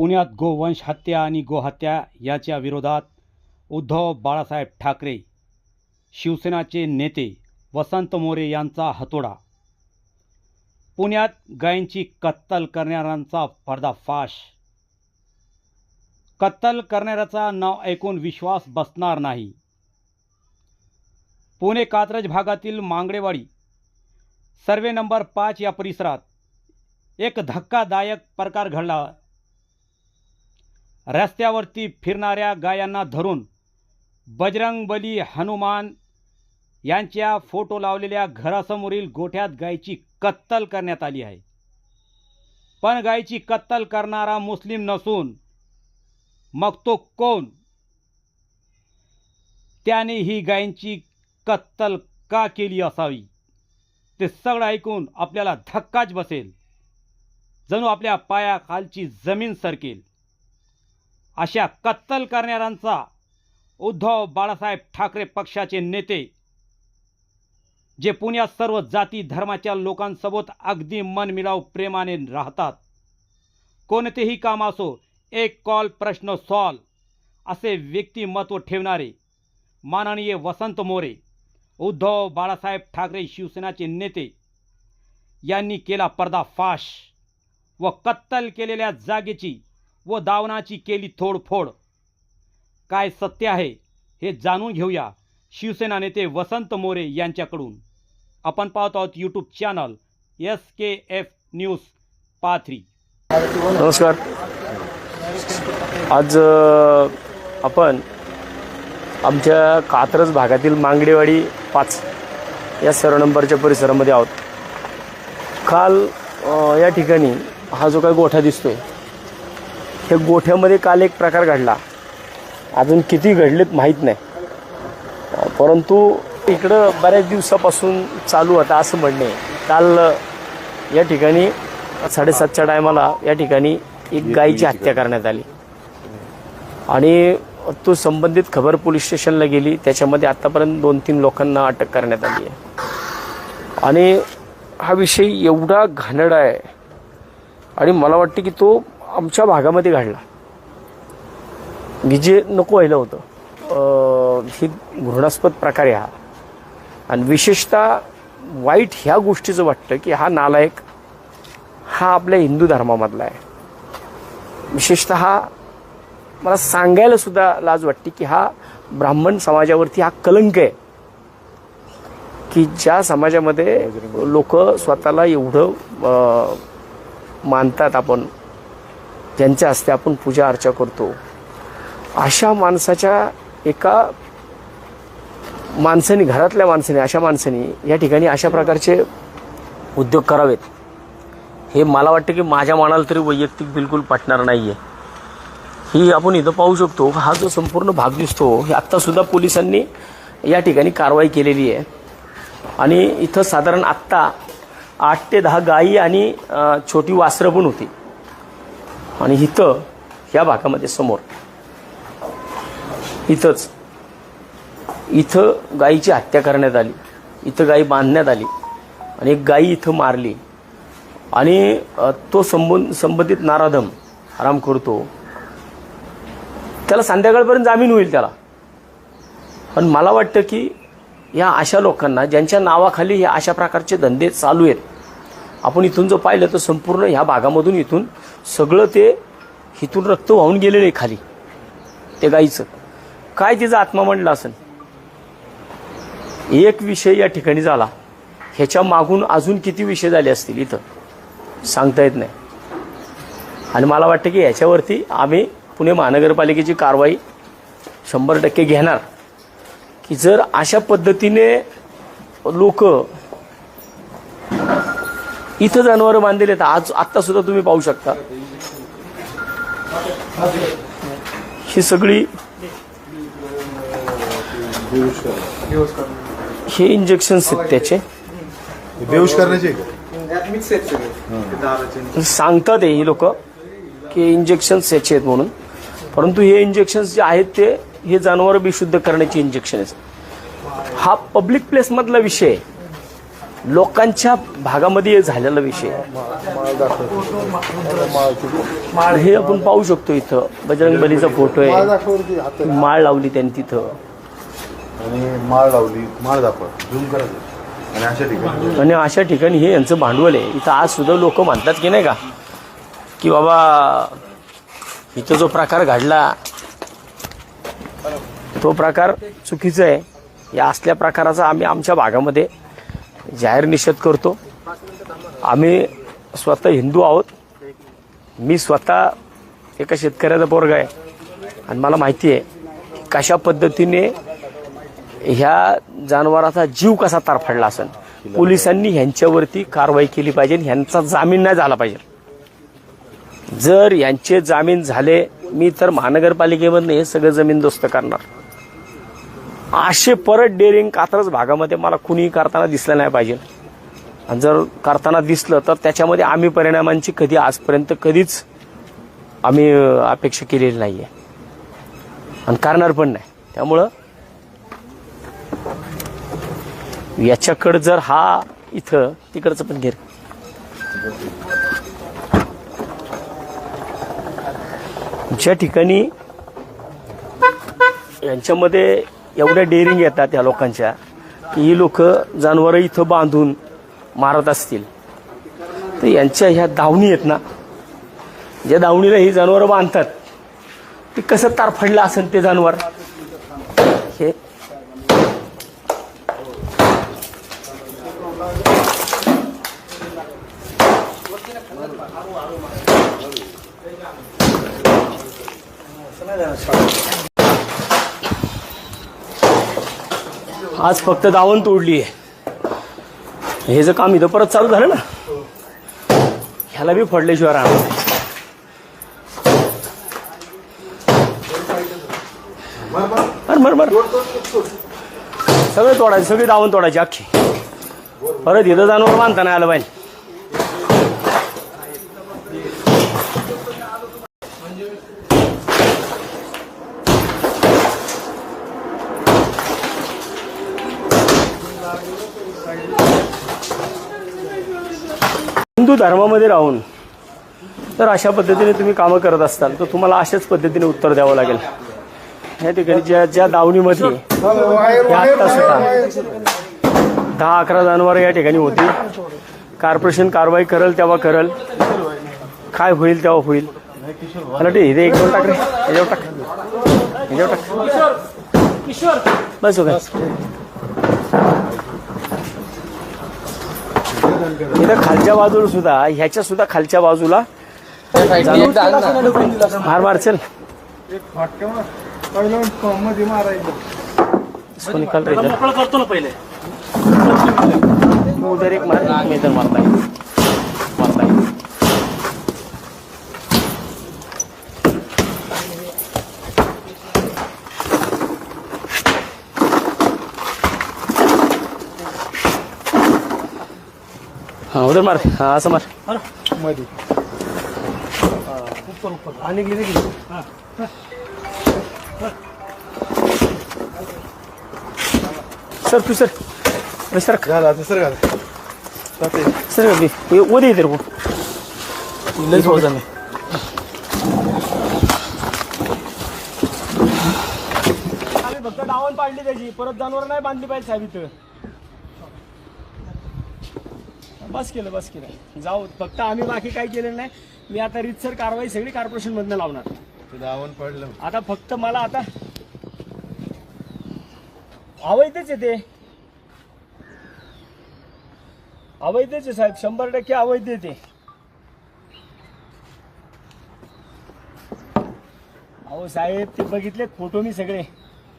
पुण्यात गोवंश हत्या आणि गोहत्या याच्या विरोधात उद्धव बाळासाहेब ठाकरे शिवसेनाचे नेते वसंत मोरे यांचा हतोडा. पुण्यात गायींची कत्तल करणाऱ्यांचा पर्दाफाश. कत्तल करणाऱ्याचा नाव ऐकून विश्वास बसणार नाही. पुणे कात्रज भागातील मांगडेवाडी सर्वे नंबर पाच या परिसरात एक धक्कादायक प्रकार घडला रस्त्यावरती फिरणाऱ्या गायांना धरून बजरंगबली हनुमान यांच्या फोटो लावलेल्या घरासमोरील गोठ्यात गायीची कत्तल करण्यात आली आहे. पण गायीची कत्तल करणारा मुस्लिम नसून मग तो कोण? त्याने ही गायींची कत्तल का केली असावी? ते सगळं ऐकून आपल्याला धक्काच बसेल. जणू आपल्या पायाखालची जमीन सरकेल. अशा कत्तल करणाऱ्यांचा उद्धव बाळासाहेब ठाकरे पक्षाचे नेते जे पुण्यात सर्व जाती धर्माच्या लोकांसोबत अगदी मनमिलाव प्रेमाने राहतात. कोणतेही काम असो एक कॉल प्रश्न सॉल्व असे व्यक्तिमत्व ठेवणारे माननीय वसंत मोरे उद्धव बाळासाहेब ठाकरे शिवसेनाचे नेते यांनी केला पर्दाफाश व कत्तल केलेल्या जागेची व दावणाची केली थोडफोड काय सत्य आहे हे जाणून घेऊया शिवसेना नेते वसंत मोरे यांच्याकडून. आपण पाहत आहोत YouTube channel S K F news Pathri. नमस्कार. आज आपण आमच्या कात्रज भागातील मांगडेवाडी पाच या सर्व नंबरच्या परिसरामध्ये आहोत. काल या ठिकाणी हा जो काही गोठा दिसतोय हे गोठ्यामध्ये काल एक प्रकार घडला. अजून किती घडलेत माहीत नाही. परंतु इकडं बऱ्याच दिवसापासून चालू होता असं म्हणणे. काल या ठिकाणी साडेसातच्या टायमाला या ठिकाणी एक गायीची हत्या करण्यात आली. आणि तो संबंधित खबर पोलीस स्टेशनला गेली. त्याच्यामध्ये आतापर्यंत दोन तीन लोकांना अटक करण्यात आली आहे. आणि हा विषय एवढा घाणेरडा आहे. आणि मला वाटतं की तो आमच्या भागामध्ये घडला. मी जे नको व्हायला होतं. ही घृणास्पद प्रकार आहे हा. आणि विशेषतः वाईट ह्या गोष्टीचं वाटतं की हा नालायक हा आपल्या हिंदू धर्मामधला आहे. विशेषत मला सांगायला सुद्धा लाज वाटते की हा ब्राह्मण समाजावरती हा कलंक आहे. की ज्या समाजामध्ये लोक स्वतःला एवढं मानतात आपण त्यांच्या हस्ते आपण पूजा अर्चा करतो अशा माणसाच्या एका माणसाने घरातल्या माणसाने अशा माणसाने या ठिकाणी अशा प्रकारचे उद्योग करावेत. हे मला वाटतं की माझ्या मनाला तरी वैयक्तिक बिलकुल पटणार नाही आहे ही आपण इथं पाहू शकतो हा जो संपूर्ण भाग दिसतो हे आत्तासुद्धा पोलिसांनी या ठिकाणी कारवाई केलेली आहे. आणि इथं साधारण आत्ता आठ ते दहा गायी आणि छोटी वासरं पण होती. आणि इथं या भागामध्ये समोर. इथंच इथं गायीची हत्या करण्यात आली. इथं गायी बांधण्यात आली. आणि एक गायी इथं मारली. आणि तो संबंध संबंधित नाराधम आराम करतो. त्याला संध्याकाळपर्यंत जामीन होईल त्याला. पण मला वाटतं की या अशा लोकांना ज्यांच्या नावाखाली हे अशा प्रकारचे धंदे चालू आहेत आपण इथून जर पाहिलं तर संपूर्ण ह्या भागामधून इथून सगळं ते इथून रक्त वाहून गेलेलं आहे खाली. ते गाईचं. काय तिचा आत्मा म्हणला असेल एक विषय या ठिकाणी झाला. ह्याच्या मागून अजून किती विषय झाले असतील इथं? सांगता येत नाही. आणि मला वाटतं की ह्याच्यावरती आम्ही पुणे महानगरपालिकेची कारवाई शंभर टक्के घेणार. की जर अशा पद्धतीने लोक इथं जनावरं बांधलेले आहेत. आज आत्ता सुद्धा तुम्ही पाहू शकता. ही सगळी हे इंजेक्शन्स आहेत त्याचे. बेहोश करण्याचे? का सांगतात हे लोक की इंजेक्शन्स याचे आहेत म्हणून. परंतु हे इंजेक्शन्स जे आहेत ते हे जनावर बेशुद्ध करण्याचे इंजेक्शन आहेत. हा पब्लिक प्लेसमधला विषय आहे. लोकांच्या भागामध्ये झालेला विषय. हे आपण पाहू शकतो इथं. बजरंग बलीचा फोटो आहे. माळ लावली त्यांनी तिथं. आणि माळ लावली माळ दाखव झूम आणि अशा ठिकाणी. आणि अशा ठिकाणी हे यांचं भांडवल आहे. इथं आज सुद्धा लोक म्हणतात की नाही का की बाबा इथं जो प्रकार घडला तो प्रकार चुकीचा आहे. या असल्या प्रकाराचा आम्ही आमच्या भागामध्ये जाहीर निषेध करतो. आम्ही स्वतः हिंदू आहोत. मी स्वतः एका शेतकऱ्याचा पोरगा आहे. आणि मला माहिती आहे कशा पद्धतीने ह्या जनावराचा जीव कसा तारफडला असेल. पोलिसांनी ह्यांच्यावरती कारवाई केली पाहिजे ह्यांचा जामीन नाही झाला पाहिजे. जर यांचे जामीन झाले मी तर महानगरपालिकेमधनं हे सगळं जमीनदोस्त करणार. असे परत डेअरिंग कात्रज भागामध्ये मला कुणीही करताना दिसलं नाही पाहिजे. आणि जर करताना दिसलं तर त्याच्यामध्ये आम्ही परिणामांची कधी आजपर्यंत कधीच आम्ही अपेक्षा केलेली नाही आहे आणि करणार पण नाही. त्यामुळं याच्याकडं जर हा इथं तिकडचं पण घेर. ज्या ठिकाणी यांच्यामध्ये एवढ्या डेअरिंग येतात या लोकांच्या की ही लोक जनावरं इथं बांधून मारत असतील. तर यांच्या ह्या दावणी आहेत ना ज्या दावणीला ही जनावरं बांधतात ते कसं तारफडलं असेल ते जनावर? हे. आज फक्त दावण तोडली आहे. हे जर काम इथं परत चालू झालं ना ह्याला बी फडल्याशिवाय राहणार नाही. सगळं तोडायचं सगळी दावण तोडायची अख्खी. परत इथं जाणवर बांधता नाही आलं पाहिजे. हिंदू धर्मामध्ये राहून तर अशा पद्धतीने तुम्ही कामं करत असताल तर तुम्हाला अशाच पद्धतीने उत्तर द्यावं लागेल. या ठिकाणी ज्या ज्या दावणीमध्ये आत्ता सुद्धा दहा अकरा जनावरं या ठिकाणी होती. कॉर्पोरेशन कारवाई करल तेव्हा करल. काय होईल तेव्हा होईल. मला ते इथे एक दोन टाक रे. याच्यावर टाक. याच्यावर टाक. बस हो इथं खालच्या बाजूला सुद्धा ह्याच्या सुद्धा खालच्या बाजूला मार मार चल. निकाल रे. करतो ना पहिले. एक मार मैं है मारता. हाँ उधर मार. हाँ असं मार. मध्ये आणि गेली गेली सर तू सर. अरे सर. आता सर घाल. सर अभी ये वो दे तेरे को लई पाऊस झाला आम्ही फक्त डावण पाडली त्याची. परत जनावर नाही बांधली पाहिजे साहेब इथं. बस केलं बस केलं. जाऊ फक्त आम्ही बाकी काही केलेलं नाही. मी आता रीतसर कारवाई सगळी कॉर्पोरेशन मधनं लावणार. ते दावण पडलं. आता फक्त मला आता अवैधच आहे ते. अवैधच आहे साहेब शंभर टक्के अवैध आहे ते. अहो साहेब ते बघितलेत फोटो मी सगळे.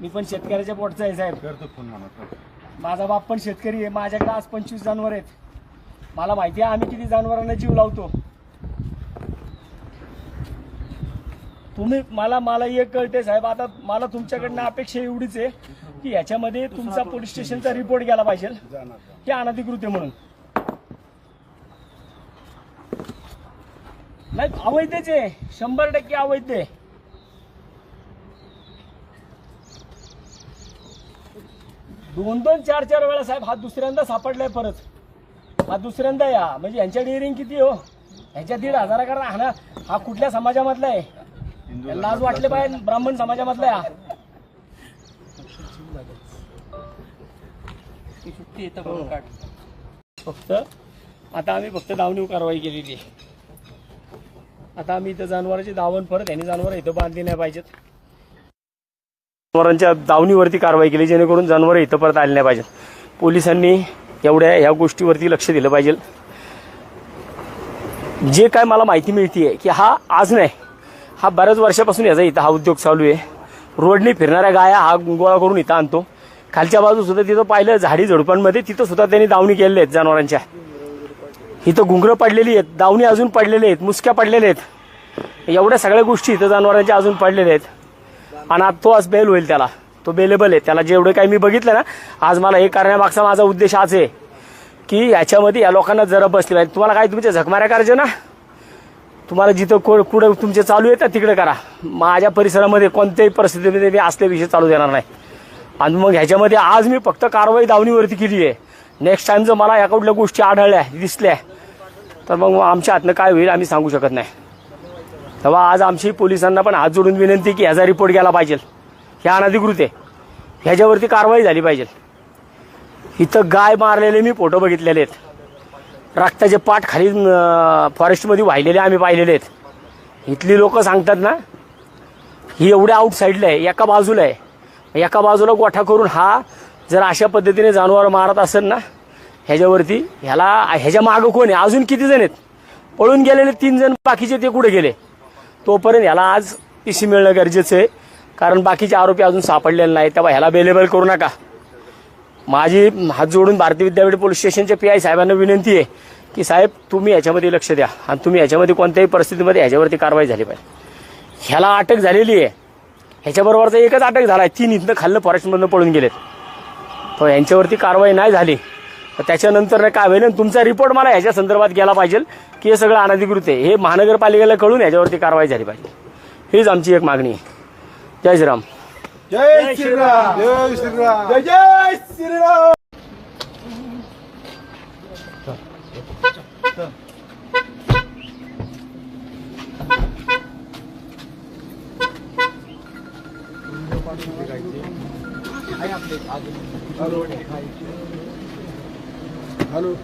मी पण शेतकऱ्याच्या पोटचा आहे साहेब. करतो फोन म्हणा माझा बाप पण शेतकरी आहे. माझ्याकडे आज पंचवीस जनावर आहेत? मला माहिती आहे आम्ही किती जनावरांना जीव लावतो. तुम्ही मला मला एक कळते साहेब आता मला तुमच्याकडनं अपेक्षा एवढीच आहे की याच्यामध्ये तुमचा पोलीस स्टेशनचा रिपोर्ट गेला पाहिजे. की अनधिकृत आहे म्हणून. नाही अवैधच आहे शंभर टक्के अवैध आहे. दोन दोन चार चार वेळा साहेब हा दुसऱ्यांदा सापडलाय परत. हा दुसऱ्यांदा या. म्हणजे यांच्या डिअरिंग किती हो? यांच्या दीड हजाराकडे ना हा कुठल्या समाजामधला आहे? लाज वाटले पाहिजे ब्राह्मण समाजामधला हा फक्त आता आम्ही फक्त दावणीव कारवाई केलेली आहे. आता आम्ही इथं जनावरांची दावण परत यांनी जनावर इथं बांधली नाही पाहिजेत. जनावरांच्या दावणीवरती कारवाई केली जेणेकरून जनावरं इथं परत आली नाही पाहिजेत. पोलिसांनी एवढ्या ह्या गोष्टीवरती लक्ष दिलं पाहिजे. जे काय मला माहिती मिळते की हा आज नाही हा बऱ्याच वर्षापासून याचा इथं हा उद्योग चालू आहे. रोडने फिरणाऱ्या गाया हा गोळा करून इथं आणतो. खालच्या बाजू सुद्धा तिथं पाहिलं झाडी झुडपांमध्ये तिथं सुद्धा त्यांनी दावणी केलेल्या आहेत जनावरांच्या. इथं घुंगरं पडलेली आहेत दावणी अजून पडलेले आहेत मुसक्या पडलेल्या आहेत. एवढ्या सगळ्या गोष्टी इथं जनावरांच्या अजून पडलेल्या आहेत. आणि आज तो आज बेल होईल त्याला. तो बेलेबल आहे. त्याला जेवढं काही मी बघितलं ना आज मला हे करण्यामागचा माझा उद्देश आज आहे की याच्यामध्ये या लोकांना जरा बसली पाहिजे. तुम्हाला काय तुमच्या झकमाऱ्या करायचे ना? तुम्हाला जिथं को कुठं तुमचे चालू आहे तर तिकडे करा. माझ्या परिसरामध्ये कोणत्याही परिस्थितीमध्ये मी विषय चालू देणार नाही. आणि मग ह्याच्यामध्ये आज मी फक्त कारवाई दावणीवरती केली आहे. नेक्स्ट टाइम जर मला या कुठल्या गोष्टी आढळल्या दिसल्या तर मग आमच्या हातनं काय होईल आम्ही सांगू शकत नाही. तेव्हा आज आमची पोलिसांना पण हात जोडून विनंती की ह्याचा रिपोर्ट गेला पाहिजे. ह्या अनधिकृत आहे. ह्याच्यावरती कारवाई झाली पाहिजे. इथं गाय मारलेले मी फोटो बघितलेले आहेत. रक्ताचे पाठ खाली फॉरेस्टमध्ये वाहिलेले आम्ही पाहिलेले आहेत. इथली लोक सांगतात ना ही एवढ्या आउटसाईडला आहे एका बाजूला आहे. एका बाजूला गोठा करून हा जर अशा पद्धतीने जनावर मारत असेल ना ह्याच्यावरती ह्याला ह्याच्या मागं कोण आहे? अजून किती जण आहेत? पळून गेलेले तीन जण बाकीचे ते कुठे गेले? तोपर्यंत ह्याला आज पिशी मिळणं गरजेचं आहे. कारण बाकीचे आरोपी अजून सापडलेले नाही तेव्हा ह्याला अवेलेबल करू नका. माझी हात जोडून भारतीय विद्यापीठ पोलीस स्टेशनच्या पी आय साहेबांना विनंती आहे की साहेब तुम्ही याच्यामध्ये लक्ष द्या आणि तुम्ही याच्यामध्ये कोणत्याही परिस्थितीमध्ये ह्याच्यावरती कारवाई झाली पाहिजे. ह्याला अटक झालेली आहे. ह्याच्याबरोबरचा एकच अटक झाला आहे तीन इथनं खाल्लं फॉरेस्टमधनं पळून गेलेत. पण यांच्यावरती कारवाई नाही झाली. तर त्याच्यानंतर काय होईल? तुमचा रिपोर्ट मला ह्याच्या संदर्भात गेला पाहिजे की हे सगळं अनधिकृत आहे. हे महानगरपालिकेला कळून ह्याच्यावरती कारवाई झाली पाहिजे. हीच आमची एक मागणी आहे. जय श्रीराम। जय श्रीराम। जय श्रीराम। जय जय श्रीराम। हॅलो.